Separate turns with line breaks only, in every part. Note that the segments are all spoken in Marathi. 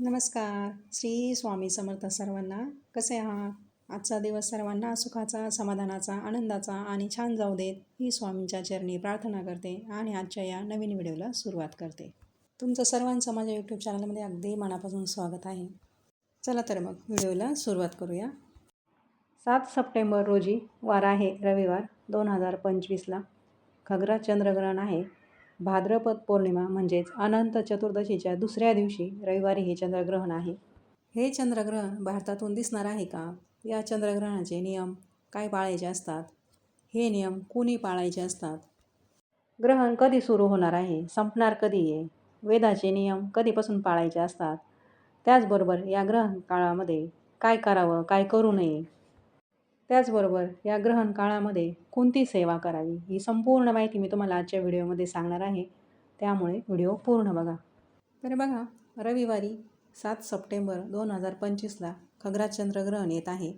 नमस्कार. श्री स्वामी समर्थ सर्वांना. कसे आहात? आजचा दिवस सर्वांना सुखाचा समाधानाचा आनंदाचा आणि छान जाऊ देत ही स्वामींच्या चरणी प्रार्थना करते आणि आजच्या या नवीन व्हिडिओला सुरुवात करते. तुमचं सर्वांचं माझ्या यूट्यूब चॅनलमध्ये अगदी मनापासून स्वागत आहे. चला तर मग व्हिडिओला सुरुवात करूया. सात सप्टेंबर रोजी वार आहे रविवार दोन हजार पंचवीसला. खगरा चंद्रग्रहण आहे. भाद्रपद पौर्णिमा म्हणजेच अनंत चतुर्दशीच्या दुसऱ्या दिवशी रविवारी हे चंद्रग्रहण आहे. हे चंद्रग्रहण भारतातून दिसणार आहे का? या चंद्रग्रहणाचे नियम काय पाळायचे असतात? हे नियम कुणी पाळायचे असतात? ग्रहण कधी सुरू होणार आहे? संपणार कधी आहे? वेदाचे नियम कधीपासून पाळायचे असतात? त्याचबरोबर या ग्रहण काळामध्ये काय करावं काय करू नये? त्याचबरोबर या ग्रहण काळामध्ये कोणती सेवा करावी ही संपूर्ण माहिती मी तुम्हाला आजच्या व्हिडिओमध्ये सांगणार आहे. त्यामुळे व्हिडिओ पूर्ण बघा. तर बघा रविवारी सात सप्टेंबर दोन हजार पंचवीसला खग्रात चंद्रग्रहण येत आहे.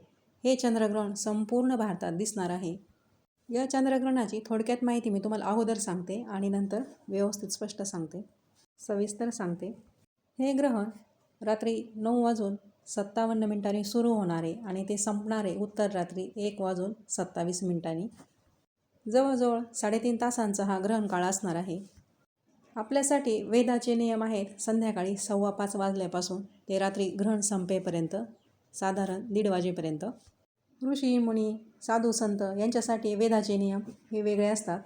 हे चंद्रग्रहण संपूर्ण भारतात दिसणार आहे. या चंद्रग्रहणाची थोडक्यात माहिती मी तुम्हाला अगोदर सांगते आणि नंतर व्यवस्थित स्पष्ट सांगते. सविस्तर सांगते. हे ग्रहण रात्री नऊ वाजून सत्तावन्न मिनिटांनी सुरू होणारे आणि ते संपणारे उत्तर रात्री एक वाजून सत्तावीस मिनिटांनी. जवळजवळ साडेतीन तासांचा हा ग्रहण काळ असणार आहे. आपल्यासाठी वेदाचे नियम आहेत संध्याकाळी सव्वा पाच वाजल्यापासून ते रात्री ग्रहण संपेपर्यंत साधारण दीड वाजेपर्यंत. ऋषी मुनी साधू संत यांच्यासाठी वेदाचे नियम हे वेगळे असतात.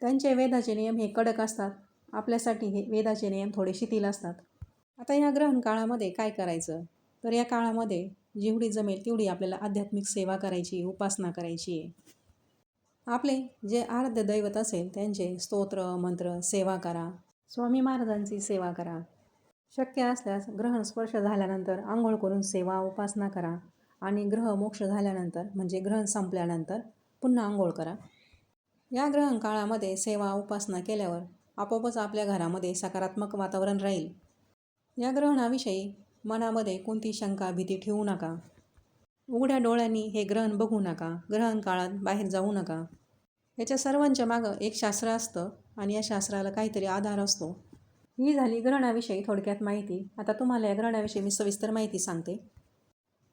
त्यांचे वेदाचे नियम हे कडक असतात. आपल्यासाठी हे वेदाचे नियम थोडे शिथिल असतात. आता या ग्रहण काळामध्ये काय करायचं? तर या काळामध्ये जेवढी जमेल तेवढी आपल्याला आध्यात्मिक सेवा करायची उपासना करायची आहे. आपले जे आराध्य दैवत असेल त्यांचे स्तोत्र मंत्र सेवा करा. स्वामी महाराजांची सेवा करा. शक्य असल्यास ग्रहण स्पर्श झाल्यानंतर आंघोळ करून सेवा उपासना करा. आणि ग्रह मोक्ष झाल्यानंतर म्हणजे ग्रहण संपल्यानंतर पुन्हा आंघोळ करा. या ग्रहण काळामध्ये सेवा उपासना केल्यावर आपोआपच आपल्या घरामध्ये सकारात्मक वातावरण राहील. या ग्रहणाविषयी मनामध्ये कोणती शंका भीती ठेवू नका. उघड्या डोळ्यांनी हे ग्रहण बघू नका. ग्रहण काळात बाहेर जाऊ नका. याच्या सर्वांच्या मागं एक शास्त्र असतं आणि या शास्त्राला काहीतरी आधार असतो. ही झाली ग्रहणाविषयी थोडक्यात माहिती. आता तुम्हाला या ग्रहणाविषयी मी सविस्तर माहिती सांगते.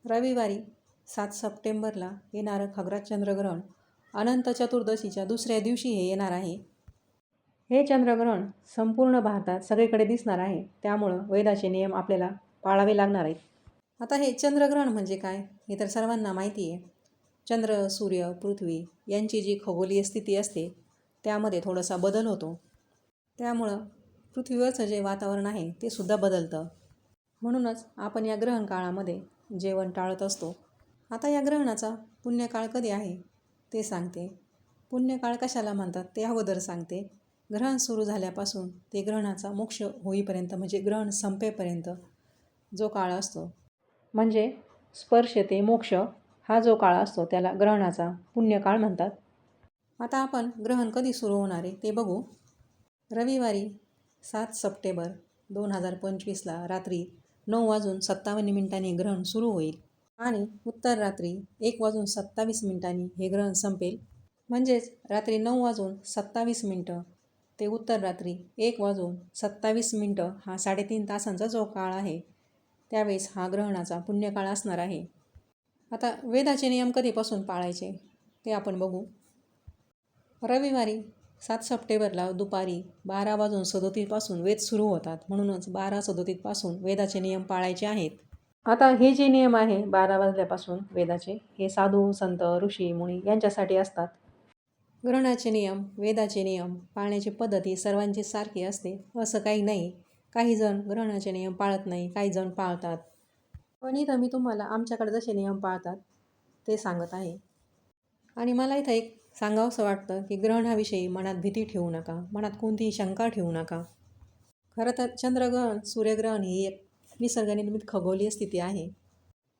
रविवारी सात सप्टेंबरला येणारं खग्रात चंद्रग्रहण अनंत चतुर्दशीच्या दुसऱ्या दिवशी हे येणार आहे. हे चंद्रग्रहण संपूर्ण भारतात सगळीकडे दिसणार आहे. त्यामुळं वेदाचे नियम आपल्याला पाळावे लागणार आहेत. आता हे चंद्रग्रहण म्हणजे काय हे तर सर्वांना माहिती आहे. चंद्र सूर्य पृथ्वी यांची जी खगोलीय स्थिती असते त्यामध्ये थोडासा बदल होतो. त्यामुळं पृथ्वीवरचं जे वातावरण आहे ते सुद्धा बदलतं. म्हणूनच आपण या ग्रहण काळामध्ये जेवण टाळत असतो. आता या ग्रहणाचा पुण्यकाळ कधी आहे ते सांगते. पुण्यकाळ कशाला म्हणतात ते अगोदर सांगते. ग्रहण सुरू झाल्यापासून ते ग्रहणाचा मोक्ष होईपर्यंत म्हणजे ग्रहण संपेपर्यंत जो काळ असतो. म्हणजे स्पर्श ते मोक्ष हा जो काळ असतो त्याला ग्रहणाचा पुण्यकाळ म्हणतात. आता आपण ग्रहण कधी सुरू होणार आहे ते बघू. रविवारी सात सप्टेंबर दोन हजार पंचवीसला रात्री नऊ वाजून सत्तावन्न मिनिटांनी ग्रहण सुरू होईल आणि उत्तर रात्री एक वाजून सत्तावीस मिनिटांनी हे ग्रहण संपेल. म्हणजेच रात्री नऊ वाजून सत्तावीस मिनटं ते उत्तर रात्री एक वाजून सत्तावीस मिनटं हा साडेतीन तासांचा जो काळ आहे त्यावेळेस हा ग्रहणाचा पुण्यकाळ असणार आहे. आता वेदाचे नियम कधीपासून पाळायचे ते आपण बघू. रविवारी सात सप्टेंबरला दुपारी बारा वाजून सदोतीसपासून वेद सुरू होतात म्हणूनच बारा सदोतीसपासून वेदाचे नियम पाळायचे आहेत. आता हे जे नियम आहे बारा वाजल्यापासून वेदाचे हे साधू संत ऋषी मुनी यांच्यासाठी असतात. ग्रहणाचे नियम वेदाचे नियम पाळण्याची पद्धती सर्वांची सारखी असते असं काही नाही. काही जण ग्रहणाचे नियम पाळत नाही काही जण पाळतात. पण इथं मी तुम्हाला आमच्याकडे जसे नियम पाळतात ते सांगत आहे. आणि मला इथं एक सांगावंसं वाटतं की ग्रहणाविषयी मनात भीती ठेवू नका मनात कोणतीही शंका ठेवू नका. खरं तर चंद्रग्रहण सूर्यग्रहण ही एक निसर्गनिर्मित खगोलीय स्थिती आहे.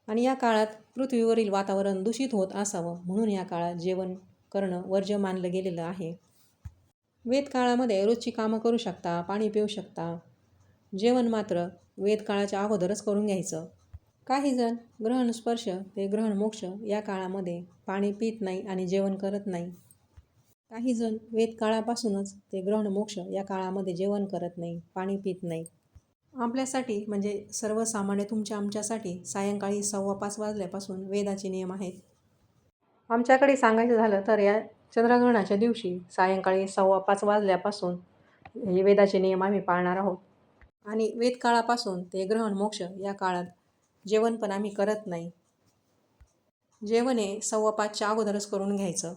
आणि या काळात पृथ्वीवरील वातावरण दूषित होत असावं म्हणून या काळात जेवण करणं वर्ज्य मानलं गेलेलं आहे. वेदकाळामध्ये रोजची कामं करू शकता पाणी पिऊ शकता. जेवण मात्र वेदकाळाच्या अगोदरच करून घ्यायचं. काही जण ग्रहण स्पर्श ते ग्रहण मोक्ष या काळामध्ये पाणी पित नाही आणि जेवण करत नाही. काही जण ते ग्रहण मोक्ष या काळामध्ये जेवण करत नाही पाणी पित नाही. आपल्यासाठी म्हणजे सर्वसामान्य तुमच्या आमच्यासाठी सायंकाळी सव्वा पाच वाजल्यापासून वेदाचे नियम आहेत. आमच्याकडे सांगायचं झालं तर या चंद्रग्रहणाच्या दिवशी सायंकाळी सव्वा पाच वाजल्यापासून हे वेदाचे नियम आम्ही पाळणार आहोत. आणि वेदकाळापासून ते ग्रहण मोक्ष या काळात जेवण पण आम्ही करत नाही. जेवण हे सव्वा पाचच्या अगोदरच करून घ्यायचं.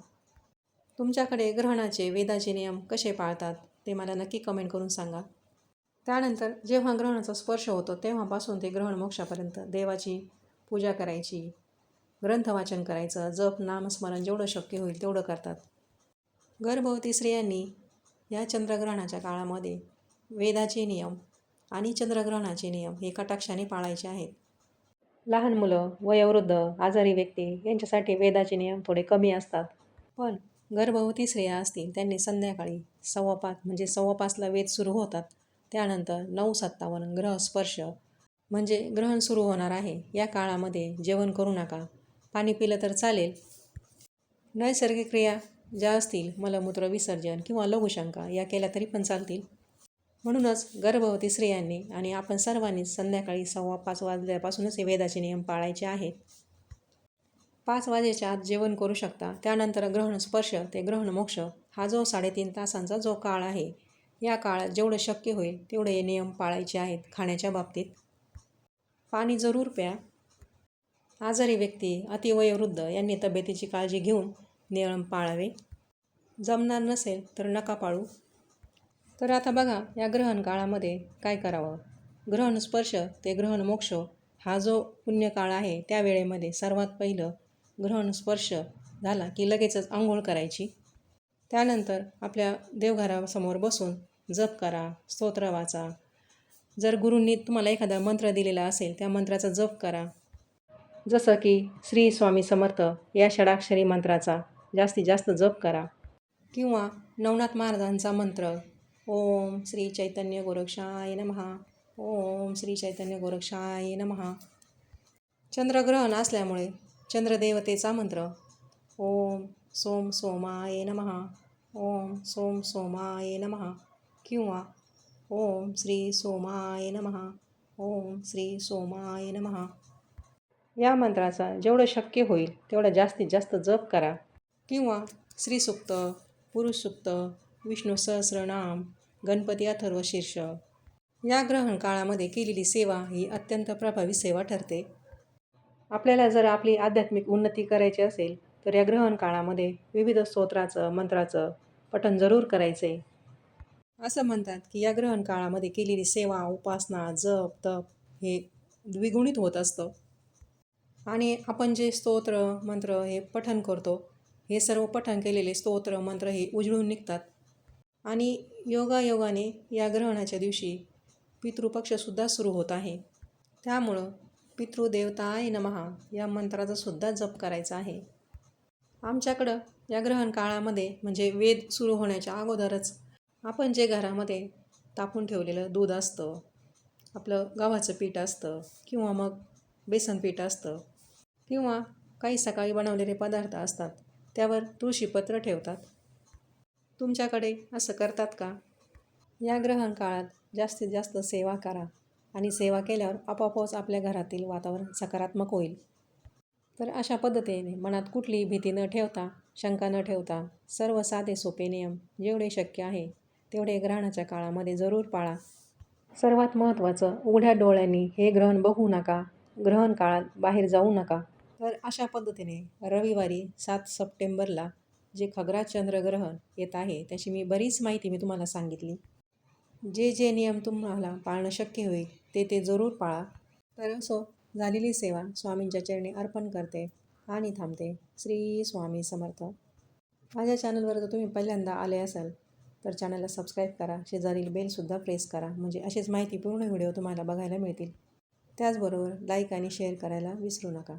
तुमच्याकडे ग्रहणाचे वेदाचे नियम कसे पाळतात ते मला नक्की कमेंट करून सांगा. त्यानंतर जेव्हा ग्रहणाचा स्पर्श होतो तेव्हापासून ते ग्रहण मोक्षापर्यंत देवाची पूजा करायची ग्रंथवाचन करायचं. जप नामस्मरण जेवढं शक्य होईल तेवढं करतात. गर्भवती स्त्रियांनी या चंद्रग्रहणाच्या काळामध्ये वेदाचे नियम आणि चंद्रग्रहणाचे नियम हे कटाक्षाने पाळायचे आहेत. लहान मुलं वयोवृद्ध आजारी व्यक्ती यांच्यासाठी वेदाचे नियम थोडे कमी असतात. पण गर्भवती स्त्रिया असतील त्यांनी संध्याकाळी सव्वा पाच म्हणजे सव्वा पाचला वेद सुरू होतात. त्यानंतर नऊ सत्तावन्न ग्रह स्पर्श म्हणजे ग्रहण सुरू होणार आहे. या काळामध्ये जेवण करू नका. पाणी पिलं तर चालेल. नैसर्गिक क्रिया ज्या असतील मलमूत्र विसर्जन किंवा लघुशंका या केल्या तरी पण चालतील. म्हणूनच गर्भवती स्त्रियांनी आणि आपण सर्वांनीच संध्याकाळी सव्वा पाच वाजल्यापासूनच हे वेदाचे नियम पाळायचे आहेत. पाच वाजेच्या आत जेवण करू शकता. त्यानंतर ग्रहण स्पर्श ते ग्रहण मोक्ष हा जो साडेतीन तासांचा जो काळ आहे या काळात जेवढं शक्य होईल तेवढे हे नियम पाळायचे आहेत खाण्याच्या बाबतीत. पाणी जरूर प्या. आजारी व्यक्ती अतिवयोवृद्ध यांनी तब्येतीची काळजी घेऊन नियम पाळावे. जमणार नसेल तर नका पाळू. तर आता बघा या ग्रहण काळामध्ये काय करावं? ग्रहण स्पर्श ते ग्रहण मोक्ष हा जो पुण्यकाळ आहे त्या वेळेमध्ये सर्वात पहिलं ग्रहण स्पर्श झाला की लगेचच आंघोळ करायची. त्यानंतर आपल्या देवघरासमोर बसून जप करा स्तोत्र वाचा. जर गुरूंनी तुम्हाला एखादा मंत्र दिलेला असेल त्या मंत्राचा जप करा. जसं की श्री स्वामी समर्थ या षडाक्षरी मंत्राचा जास्तीत जास्त जप करा. किंवा नवनाथ महाराजांचा मंत्र ओम श्री चैतन्य गोरक्षाय नमहा. ओम श्री चैतन्य गोरक्षाय नमहा. चंद्रग्रहण असल्यामुळे चंद्रदेवतेचा मंत्र ओम सोम सोमाय नमहा. ओम सोम सोमाय नमहा. किंवा ओम श्री सोमाय नमहा. ओम श्री सोमाय नमहा. या मंत्राचा जेवढं शक्य होईल तेवढा जास्तीत जास्त जप करा. किंवा श्रीसुक्त पुरुषसुक्त विष्णू सहस्रनाम गणपती अथर्व शीर्ष या ग्रहण काळामध्ये केलेली सेवा ही अत्यंत प्रभावी सेवा ठरते. आपल्याला जर आपली आध्यात्मिक उन्नती करायची असेल तर या ग्रहण काळामध्ये विविध स्तोत्राचं मंत्राचं पठण जरूर करायचे. असं म्हणतात की या ग्रहण काळामध्ये केलेली सेवा उपासना जप तप हे द्विगुणित होत असतं. आणि आपण जे स्तोत्र मंत्र हे पठन करतो हे सर्व पठण केलेले स्तोत्र मंत्र हे उजळून निघतात. आणि योगायोगाने या ग्रहणाच्या दिवशी पितृपक्षसुद्धा सुरू होत आहे. त्यामुळं पितृदेवताय नमहा या मंत्राचा सुद्धा जप करायचा आहे. आमच्याकडं या ग्रहण काळामध्ये म्हणजे वेद सुरू होण्याच्या अगोदरच आपण जे घरामध्ये तापून ठेवलेलं दूध असतं आपलं गव्हाचं पीठ असतं किंवा मग बेसन पीठ असतं किंवा काही सकाळी बनवलेले पदार्थ असतात त्यावर तुळशीपत्र ठेवतात. तुमच्याकडे असं करतात का? या ग्रहण काळात जास्तीत जास्त सेवा करा आणि सेवा केल्यावर आपोआपच आपल्या घरातील वातावरण सकारात्मक होईल. तर अशा पद्धतीने मनात कुठलीही भीती न ठेवता शंका न ठेवता सर्व साधे सोपे नियम जेवढे शक्य आहे तेवढे ग्रहणाच्या काळामध्ये जरूर पाळा. सर्वात महत्त्वाचं उघड्या डोळ्यांनी हे ग्रहण बघू नका. ग्रहण काळात बाहेर जाऊ नका. तर अशा पद्धतीने रविवारी सात सप्टेंबरला जे खगरा चंद्रग्रहण येत आहे त्याची मी बरीच माहिती मी तुम्हाला सांगितली. जे जे नियम तुम्हाला पाळणं शक्य होईल ते ते जरूर पाळा. तर असो झालेली सेवा स्वामींच्या चरणी अर्पण करते आणि थांबते. श्री स्वामी समर्थ. माझ्या चॅनलवर जर तुम्ही पहिल्यांदा आले असाल तर चॅनलला सबस्क्राईब करा शेजारील बेलसुद्धा प्रेस करा म्हणजे असेच माहितीपूर्ण व्हिडिओ तुम्हाला बघायला मिळतील. त्याचबरोबर लाईक आणि शेअर करायला विसरू नका.